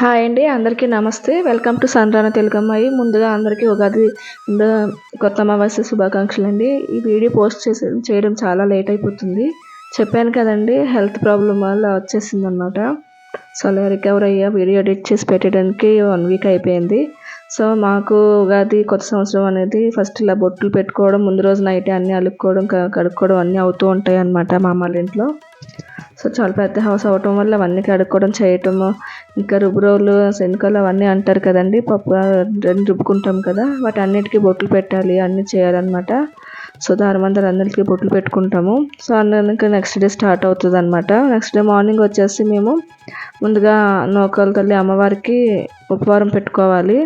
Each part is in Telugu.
హాయ్ అండి అందరికీ నమస్తే. వెల్కమ్ టు సండ్రాన తెలుగమ్మాయి. ముందుగా అందరికీ ఉగాది కొత్త అమావాస్య శుభాకాంక్షలు అండి. ఈ వీడియో పోస్ట్ చేసి చేయడం చాలా లేట్ అయిపోతుంది. చెప్పాను కదండి హెల్త్ ప్రాబ్లం వల్ల వచ్చేసింది అనమాట సో అలా రికవర్ అయ్యా వీడియో ఎడిట్ చేసి పెట్టడానికి వన్ వీక్ అయిపోయింది. సో మాకు ఉగాది కొత్త సంవత్సరం అనేది ఫస్ట్ ఇలా బొట్లు పెట్టుకోవడం ముందు రోజు నైట్ అన్నీ అలుక్కోవడం కడుక్కోవడం అన్నీ అవుతూ ఉంటాయి అన్నమాట మా అమ్మ వాళ్ళ ఇంట్లో. సో చాలా పెద్ద హౌస్ అవటం వల్ల అవన్నీ కడుక్కోవడం చేయటము ఇంకా రుబ్బురోలు శనకలు అవన్నీ అంటారు కదండి పప్పు రెండు రుబ్బుకుంటాం కదా వాటి అన్నిటికీ బొట్లు పెట్టాలి అన్నీ చేయాలన్నమాట. సో దానిమందరం అందరికీ బొట్లు పెట్టుకుంటాము. సో అందుకే నెక్స్ట్ డే స్టార్ట్ అవుతుంది అనమాట నెక్స్ట్ డే మార్నింగ్ వచ్చేసి మేము ముందుగా నూకల తల్లి అమ్మవారికి ఉపవారం పెట్టుకోవాలి.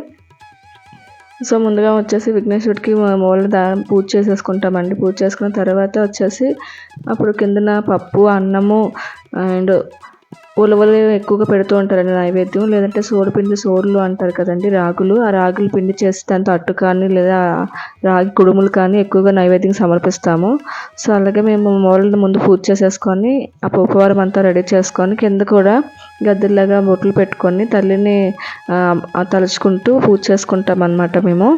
సో ముందుగా వచ్చేసి విఘ్నేశ్వరుడికి మూల దా పూజ చేసేసుకుంటామండి. పూజ చేసుకున్న తర్వాత వచ్చేసి అప్పుడు కిందన పప్పు అన్నము అండ్ ఉలవలు ఎక్కువగా పెడుతూ ఉంటారండి నైవేద్యం. లేదంటే సోడిపిండి సోర్లు అంటారు కదండి రాగులు. ఆ రాగులు పిండి చేసి దాంతో అట్టు కానీ లేదా రాగి కుడుములు కానీ ఎక్కువగా నైవేద్యం సమర్పిస్తాము. సో అలాగే మేము మూలని ముందు పూజ చేసేసుకొని ఆ ఉపవారం అంతా రెడీ చేసుకొని కింద కూడా గద్దెల్లాగా బొట్లు పెట్టుకొని తల్లిని తలుచుకుంటూ పూజ చేసుకుంటాం అన్నమాట మేము.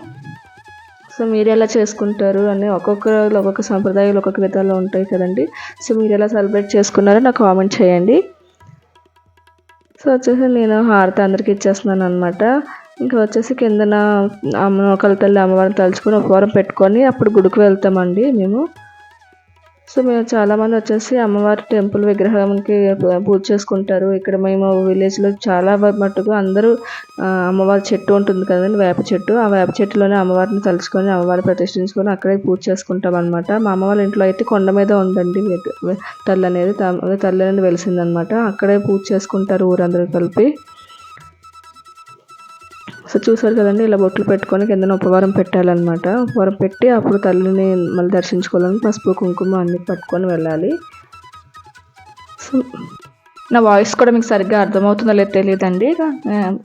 సో మీరు ఎలా చేసుకుంటారు అని ఒక్కొక్కరు ఒక్కొక్క సంప్రదాయాలు ఒక్కొక్క విధాలు ఉంటాయి కదండి. సో మీరు ఎలా సెలబ్రేట్ చేసుకున్నారో నాకు కామెంట్ చేయండి. సో వచ్చేసి నేను హారతి అందరికి ఇచ్చేస్తున్నాను అనమాట ఇంకా వచ్చేసి కిందన అమ్మ ఒకళ్ళ తల్లి అమ్మవారిని తలుచుకొని ఒక వారం పెట్టుకొని అప్పుడు గుడికి వెళ్తామండి మేము. సో మేము చాలామంది వచ్చేసి అమ్మవారి టెంపుల్ విగ్రహానికి పూజ చేసుకుంటారు. ఇక్కడ మేము విలేజ్లో చాలా మటుకు అందరూ అమ్మవారి చెట్టు ఉంటుంది కదండి వేప చెట్టు. ఆ వేప చెట్టులోనే అమ్మవారిని తలుచుకొని అమ్మవారిని ప్రతిష్ఠించుకొని అక్కడే పూజ చేసుకుంటాం అనమాట మా అమ్మ వాళ్ళ ఇంట్లో అయితే కొండ మీద ఉందండి తల్లి అనేది తల్లి అనేది వెలిసిందనమాట అక్కడే పూజ చేసుకుంటారు ఊరందరూ కలిపి. సో చూసారు కదండి ఇలా బొట్లు పెట్టుకొని కిందన ఉపవారం పెట్టాలన్నమాట. ఉపవారం పెట్టి అప్పుడు తల్లిని మళ్ళీ దర్శించుకోవాలని పసుపు కుంకుమ అన్ని పట్టుకొని వెళ్ళాలి. సో నా వాయిస్ కూడా మీకు సరిగ్గా అర్థమవుతుందో లేదో తెలియదండి.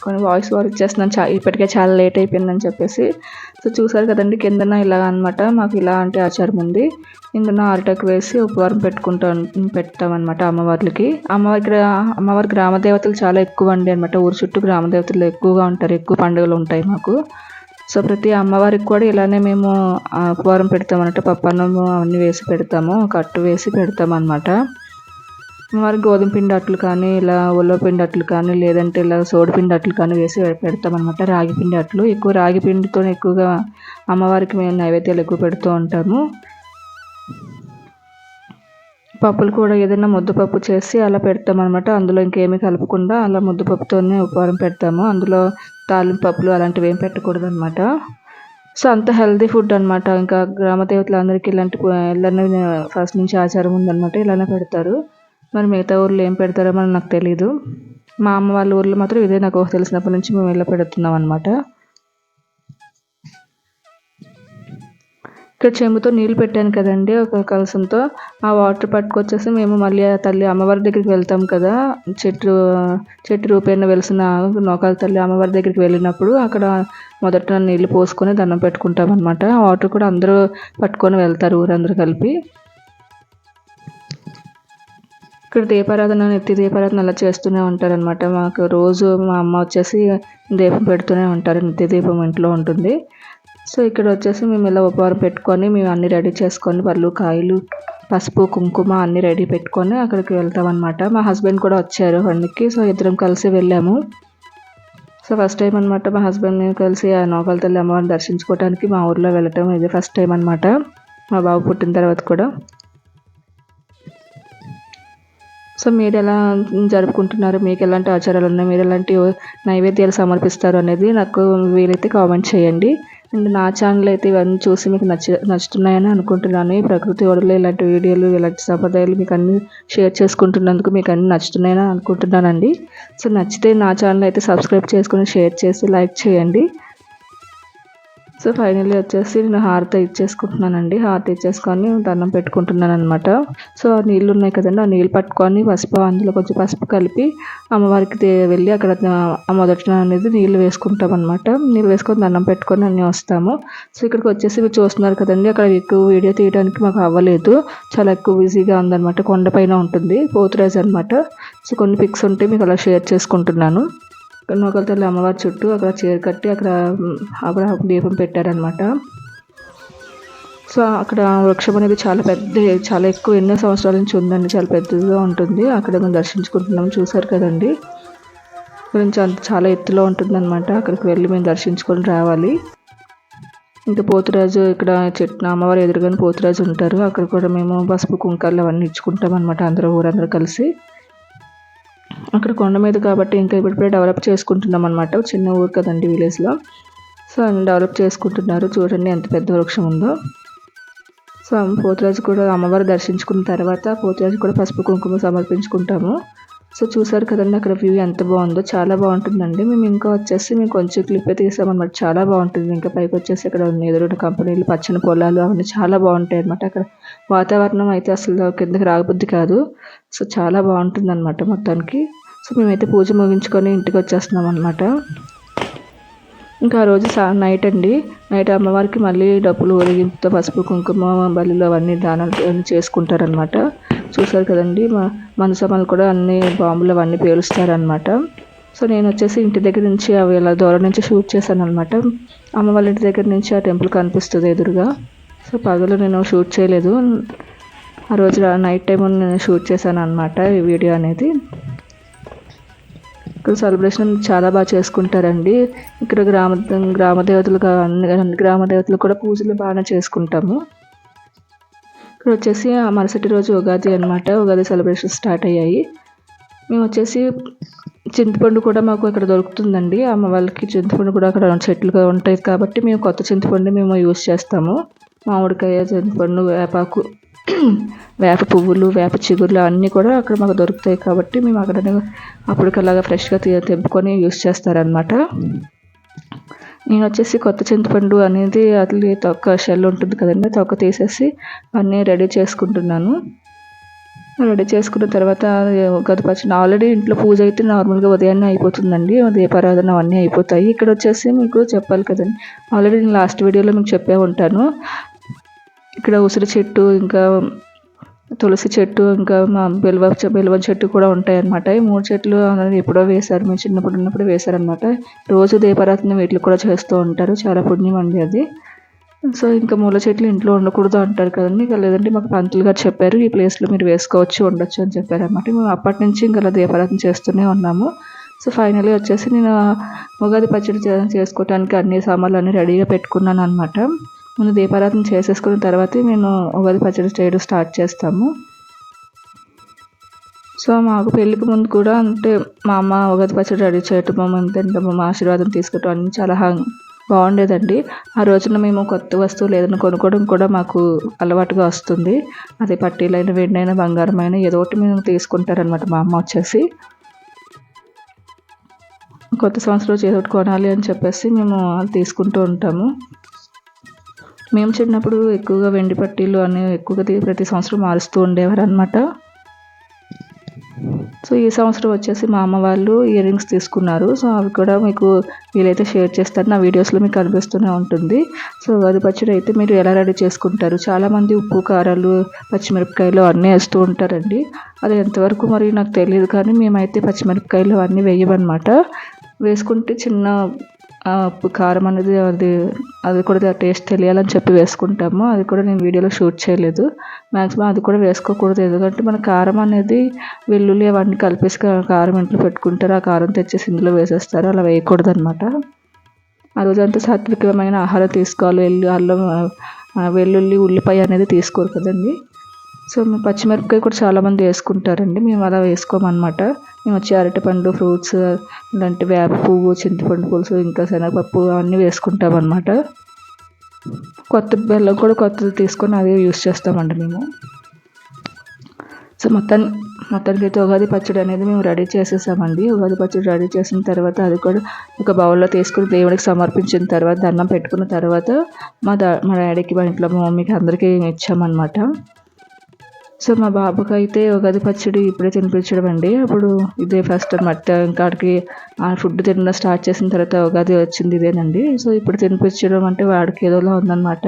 కొన్ని వాయిస్ ఓవర్ ఇచ్చేస్తున్నాను చా ఇప్పటికే చాలా లేట్ అయిపోయిందని చెప్పేసి. సో చూసారు కదండి కిందన ఇలా అనమాట మాకు ఇలాంటి ఆచారం ఉంది. కిందన అరటకు వేసి ఉపవారం పెట్టుకుంటాం పెట్టామన్నమాట అమ్మవార్లకి. అమ్మవారి గ్రా అమ్మవారి గ్రామ దేవతలు చాలా ఎక్కువ అండి అనమాట ఊరు చుట్టూ గ్రామ దేవతలు ఎక్కువగా ఉంటారు. ఎక్కువ పండుగలు ఉంటాయి మాకు. సో ప్రతి అమ్మవారికి కూడా ఇలానే మేము ఉపవారం పెడతామన్నట్టు పప్పన్నము అవన్నీ వేసి పెడతాము. కట్టు అట్టు వేసి పెడతామన్నమాట. మరి గోధుమ పిండి అట్లు కానీ ఇలా ఉల్ల పిండి అట్లు కానీ లేదంటే ఇలా సోడి పిండి అట్లు కానీ వేసి పెడతాం అనమాట రాగి పిండి అట్లు. ఎక్కువ రాగి పిండితో ఎక్కువగా అమ్మవారికి మేము నైవేద్యాలు ఎక్కువ పెడుతూ ఉంటాము. పప్పులు కూడా ఏదైనా ముద్దపప్పు చేసి అలా పెడతాం అనమాట అందులో ఇంకేమీ కలపకుండా అలా ముద్దపప్పుతోనే ఉపవారం పెడతాము. అందులో తాలింపు పప్పులు అలాంటివి ఏం పెట్టకూడదు అనమాట సో అంత హెల్దీ ఫుడ్ అనమాట ఇంకా గ్రామ దేవతలందరికీ ఇలాంటి ఇలానే ఫస్ట్ నుంచి ఆచారం ఉందన్నమాట. ఇలానే పెడతారు. మరి మిగతా ఊర్లో ఏం పెడతారో మరి నాకు తెలీదు. మా అమ్మ వాళ్ళ ఊర్లో మాత్రం ఇదే నాకు తెలిసినప్పటి నుంచి మేము ఇలా పెడుతున్నాం అనమాట ఇక్కడ చెంబుతో నీళ్ళు పెట్టాను కదండి ఒక కలసంతో. ఆ వాటర్ పట్టుకొచ్చేసి మేము మళ్ళీ ఆ తల్లి అమ్మవారి దగ్గరికి వెళ్తాం కదా చెట్టు చెట్టు రూపేణ వెలిసిన నోకాల తల్లి అమ్మవారి దగ్గరికి వెళ్ళినప్పుడు అక్కడ మొదట నీళ్ళు పోసుకొని దండం పెట్టుకుంటాం అనమాట ఆ వాటర్ కూడా అందరూ పట్టుకొని వెళ్తారు ఊరందరూ కలిపి. ఇక్కడ దీపారాధన నిత్య దీపారాధన అలా చేస్తూనే ఉంటారనమాట మాకు రోజు మా అమ్మ వచ్చేసి దీపం పెడుతూనే ఉంటారు. నిత్య దీపం ఇంట్లో ఉంటుంది. సో ఇక్కడ వచ్చేసి మేము ఇలా ఉపవారం పెట్టుకొని మేము అన్ని రెడీ చేసుకొని పళ్ళు కాయలు పసుపు కుంకుమ అన్ని రెడీ పెట్టుకొని అక్కడికి వెళ్తామన్నమాట. మా హస్బెండ్ కూడా వచ్చారు పండుగకి సో ఇద్దరం కలిసి వెళ్ళాము. సో ఫస్ట్ టైం అనమాట మా హస్బెండ్ మేము కలిసి ఆ నోకల తల్లి అమ్మవారిని దర్శించుకోవడానికి మా ఊర్లో వెళ్ళటం. ఇది ఫస్ట్ టైం అనమాట మా బాబు పుట్టిన తర్వాత కూడా. సో మీరు ఎలా జరుపుకుంటున్నారు? మీకు ఎలాంటి ఆచారాలు ఉన్నాయి మీరు ఎలాంటి నైవేద్యాలు సమర్పిస్తారు అనేది నాకు వీలైతే కామెంట్ చేయండి. అండ్ నా ఛానల్ అయితే ఇవన్నీ చూసి మీకు నచ్చ నచ్చుతున్నాయని అనుకుంటున్నాను. ఈ ప్రకృతి ఒడిలో ఇలాంటి వీడియోలు ఇలాంటి సంప్రదాయాలు మీకు అన్ని షేర్ చేసుకుంటున్నందుకు మీకు అన్ని నచ్చుతున్నాయని అనుకుంటున్నానండి. సో నచ్చితే నా ఛానల్ అయితే సబ్స్క్రైబ్ చేసుకుని షేర్ చేసి లైక్ చేయండి. సో ఫైనల్లీ వచ్చేసి నేను హారత ఇచ్చేసుకుంటున్నానండి. హారత ఇచ్చేసుకొని దండం పెట్టుకుంటున్నాను అనమాట సో ఆ నీళ్ళు ఉన్నాయి కదండి ఆ నీళ్ళు పట్టుకొని పసుపు అందులో కొంచెం పసుపు కలిపి అమ్మవారికి వెళ్ళి అక్కడ ఆ అనేది నీళ్ళు వేసుకుంటాం అనమాట నీళ్ళు వేసుకొని దండం పెట్టుకొని అన్నీ వస్తాము. సో ఇక్కడికి వచ్చేసి మీరు చూస్తున్నారు కదండి అక్కడ ఎక్కువ వీడియో తీయడానికి మాకు అవ్వలేదు. చాలా ఎక్కువ బిజీగా ఉందన్నమాట కొండపైన ఉంటుంది పోతురాజు అనమాట సో కొన్ని పిక్స్ ఉంటే మీకు అలా షేర్ చేసుకుంటున్నాను. నూకల తల్లి అమ్మవారి చుట్టూ అక్కడ చీర కట్టి అక్కడ ఉమ్, అక్కడ దీపం పెట్టారనమాట సో అక్కడ వృక్షం అనేది చాలా పెద్ద చాలా ఎక్కువ ఎన్నో సంవత్సరాల నుంచి ఉందండి. చాలా పెద్దగా ఉంటుంది. అక్కడ మేము దర్శించుకుంటున్నాం. చూసారు కదండి. గురించి అంత చాలా ఎత్తులో ఉంటుందన్నమాట. అక్కడికి వెళ్ళి మేము దర్శించుకొని రావాలి. ఇంకా పోతురాజు ఇక్కడ చెట్టు అమ్మవారి ఎదురుగానే పోతురాజు ఉంటారు. అక్కడ కూడా మేము పసుపు కుంకాలు అవన్నీ ఇచ్చుకుంటాం అనమాట అందరూ ఊరందరూ కలిసి. అక్కడ కొండ మీద కాబట్టి ఇంకా ఇప్పుడిప్పుడే డెవలప్ చేసుకుంటున్నాం అనమాట చిన్న ఊరు కదండి విలేజ్లో సో అన్ని డెవలప్ చేసుకుంటున్నారు. చూడండి ఎంత పెద్ద వృక్షం ఉందో. సో పోతురాజు కూడా అమ్మవారు దర్శించుకున్న తర్వాత పోతురాజు కూడా పసుపు కుంకుమ సమర్పించుకుంటాము. సో చూసారు కదండి అక్కడ వ్యూ ఎంత బాగుందో. చాలా బాగుంటుందండి. మేము ఇంకా వచ్చేసి మేము కొంచెం క్లిప్ తీసామన్నమాట చాలా బాగుంటుంది. ఇంకా పైకి వచ్చేసి అక్కడ ఉన్న ఎదురున్న కంపెనీలు పచ్చని పొలాలు అవన్నీ చాలా బాగుంటాయి అనమాట అక్కడ వాతావరణం అయితే అసలు కిందకి రాకపోద్ది కాదు. సో చాలా బాగుంటుంది అనమాట మొత్తానికి. సో మేమైతే పూజ ముగించుకొని ఇంటికి వచ్చేస్తున్నాం అనమాట ఇంకా ఆ రోజు సా నైట్ అండి. నైట్ అమ్మవారికి మళ్ళీ డబ్బులు ఊరేగింపుతో పసుపు కుంకుమ బల్లిలు అవన్నీ దానాలు చేసుకుంటారనమాట చూసారు కదండి. మా మనసమ్మలు కూడా అన్ని బాంబులు అవన్నీ పేలుస్తారనమాట సో నేను వచ్చేసి ఇంటి దగ్గర నుంచి అవి ఇలా దూరం నుంచి షూట్ చేశాను అనమాట అమ్మ వాళ్ళ ఇంటి దగ్గర నుంచి ఆ టెంపుల్ కనిపిస్తుంది ఎదురుగా. సో పగలు నేను షూట్ చేయలేదు. ఆ రోజు నైట్ టైం నేను షూట్ చేశాను అనమాట ఈ వీడియో అనేది. ఇక్కడ సెలబ్రేషన్ చాలా బాగా చేసుకుంటారండి. ఇక్కడ గ్రామ గ్రామ దేవతలుగా అన్ని అన్ని గ్రామ దేవతలు కూడా పూజలు బాగానే చేసుకుంటాము. ఇక్కడ వచ్చేసి ఆ మరుసటి రోజు ఉగాది అన్నమాట. ఉగాది సెలబ్రేషన్ స్టార్ట్ అయ్యాయి. మేము వచ్చేసి చింతపండు కూడా మాకు ఇక్కడ దొరుకుతుందండి. అమ్మ వాళ్ళకి చింతపండు కూడా అక్కడ చెట్లుగా ఉంటాయి కాబట్టి మేము కొత్త చింతపండు మేము యూస్ చేస్తాము. మామిడికాయ చింతపండు వేపాకు వేప పువ్వులు వేప చిగుర్లు అన్నీ కూడా అక్కడ మాకు దొరుకుతాయి కాబట్టి మేము అక్కడ అప్పటికలాగా ఫ్రెష్గా తెంపుకొని యూజ్ చేస్తారనమాట నేను వచ్చేసి కొత్త చింతపండు అనేది అది తొక్క షెల్ ఉంటుంది కదండి తొక్క తీసేసి అన్నీ రెడీ చేసుకుంటున్నాను. రెడీ చేసుకున్న తర్వాత గత పచ్చడి ఆల్రెడీ ఇంట్లో పూజ అయితే నార్మల్గా ఉదయాన్నే అయిపోతుందండి దీపారాధన అవన్నీ అయిపోతాయి. ఇక్కడ వచ్చేసి మీకు చెప్పాలి కదండి ఆల్రెడీ నేను లాస్ట్ వీడియోలో మీకు చెప్పే ఉంటాను. ఇక్కడ ఉసిరి చెట్టు ఇంకా తులసి చెట్టు ఇంకా మా బిల్వ బిల్వ చెట్టు కూడా ఉంటాయన్నమాట. ఈ మూడు చెట్లు అనేది ఎప్పుడో వేశారు. మేము చిన్నప్పుడు ఉన్నప్పుడు వేశారనమాట రోజు దీపారాధన వీటికి కూడా చేస్తూ ఉంటారు. చాలా పుణ్యం అండి అది. సో ఇంకా మూల చెట్లు ఇంట్లో ఉండకూడదు అంటారు కదండి. ఇంకా లేదంటే మాకు పంతులు గారు చెప్పారు ఈ ప్లేస్లో మీరు వేసుకోవచ్చు ఉండొచ్చు అని చెప్పారు అనమాట మేము అప్పటి నుంచి ఇంకా అలా దీపారాధన చేస్తూనే ఉన్నాము. సో ఫైనల్గా వచ్చేసి నేను ఉగాది పచ్చడి చేసుకోవడానికి అన్ని సామాన్లు అన్నీ రెడీగా పెట్టుకున్నాను అనమాట ముందు దీపారాధన చేసేసుకున్న తర్వాత నేను ఉగాది పచ్చడి చేయడం స్టార్ట్ చేస్తాము. సో మాకు పెళ్ళికి ముందు కూడా అంటే మా అమ్మ ఉగాది పచ్చడి రెడీ చేయటం మేము తింటాము మా ఆశీర్వాదం తీసుకోవటం అన్నీ చాలా బాగుండేదండి. ఆ రోజున మేము కొత్త వస్తువులు ఏదైనా కొనుక్కోవడం కూడా మాకు అలవాటుగా వస్తుంది. అది పట్టీలైన వెండైనా బంగారమైన ఏదో ఒకటి మేము తీసుకుంటారనమాట మా అమ్మ వచ్చేసి. కొత్త సంవత్సరం ఏదో ఒకటి కొనాలి అని చెప్పేసి మేము అది తీసుకుంటూ ఉంటాము. మేము చిన్నప్పుడు ఎక్కువగా వెండి పట్టీలు అన్నీ ఎక్కువగా ప్రతి సంవత్సరం మారుస్తూ ఉండేవారు అనమాట సో ఈ సంవత్సరం వచ్చేసి మా అమ్మ వాళ్ళు ఇయర్ రింగ్స్ తీసుకున్నారు. సో అవి కూడా మీకు వీలైతే షేర్ చేస్తారు నా వీడియోస్లో మీకు కనిపిస్తూనే ఉంటుంది. సో అది పచ్చడి అయితే మీరు ఎలా రెడీ చేసుకుంటారు? చాలామంది ఉప్పు కారాలు పచ్చిమిరపకాయలు అన్నీ వేస్తూ ఉంటారండి. అది ఎంతవరకు మరి నాకు తెలియదు కానీ మేమైతే పచ్చిమిరపకాయలు అన్నీ వేయమన్నమాట. వేసుకుంటే చిన్న ఉప్పు కారం అనేది అది అది కూడా టేస్ట్ తెలియాలని చెప్పి వేసుకుంటాము. అది కూడా నేను వీడియోలో షూట్ చేయలేదు. మ్యాక్సిమం అది కూడా వేసుకోకూడదు. ఎందుకంటే మన కారం అనేది వెల్లుల్లి అవన్నీ కలిపేసి కారం ఇంట్లో పెట్టుకుంటారు. ఆ కారం తెచ్చేసి ఇందులో వేసేస్తారు. అలా వేయకూడదు అనమాట ఆ రోజంతా సాత్వికమైన ఆహారం తీసుకోవాలి. వెల్లు అల్లం వెల్లుల్లి ఉల్లిపాయ అనేది తీసుకోరు కదండి. సో మేము పచ్చిమిరపకాయ కూడా చాలామంది వేసుకుంటారండి. మేము అలా వేసుకోమన్నమాట. మేము వచ్చి అరటిపండు ఫ్రూట్స్ ఇలాంటి వేప పువ్వు చింతపండు పులుసు ఇంకా శనగపప్పు అవన్నీ వేసుకుంటాం అనమాట కొత్త బెల్లం కూడా కొత్తది తీసుకొని అదే యూస్ చేస్తామండి మేము. సో మొత్తాన్ని మొత్తానికి అయితే ఉగాది పచ్చడి అనేది మేము రెడీ చేసేసామండి. ఉగాది పచ్చడి రెడీ చేసిన తర్వాత అది కూడా ఒక బౌల్లో తీసుకుని దేవుడికి సమర్పించిన తర్వాత దండం పెట్టుకున్న తర్వాత మా డా మా డాడీకి మా ఇంట్లో మా మమ్మీకి అందరికీ ఇచ్చామన్నమాట. సో మా బాబుకి అయితే ఉగాది పచ్చడి ఇప్పుడే తినిపించడం అండి. అప్పుడు ఇదే ఫస్ట్ అనమాట ఇంకాడికి ఆ ఫుడ్ తినడం స్టార్ట్ చేసిన తర్వాత ఉగాది వచ్చింది ఇదేనండి. సో ఇప్పుడు తినిపించడం అంటే వాడికి ఏదోలా ఉందన్నమాట.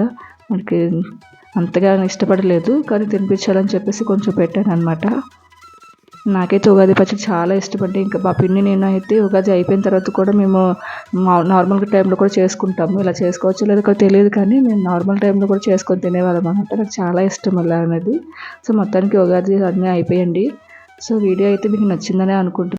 వాడికి అంతగా ఇష్టపడలేదు కానీ తినిపించాలని చెప్పేసి కొంచెం పెట్టాను అనమాట నాకైతే ఉగాది పచ్చడి చాలా ఇష్టమండి ఇంకా మా పిన్ని నేను అయితే ఉగాది అయిపోయిన తర్వాత కూడా మేము మా- నార్మల్గా టైంలో కూడా చేసుకుంటాము. ఇలా చేసుకోవచ్చు లేదో కూడా తెలియదు కానీ మేము నార్మల్ టైంలో కూడా చేసుకొని తినేవాళ్ళం అనమాట నాకు చాలా ఇష్టం అలా అనేది. సో మొత్తానికి ఉగాది అన్నీ అయిపోయండి సో వీడియో అయితే మీకు నచ్చిందనే అనుకుంటున్నాను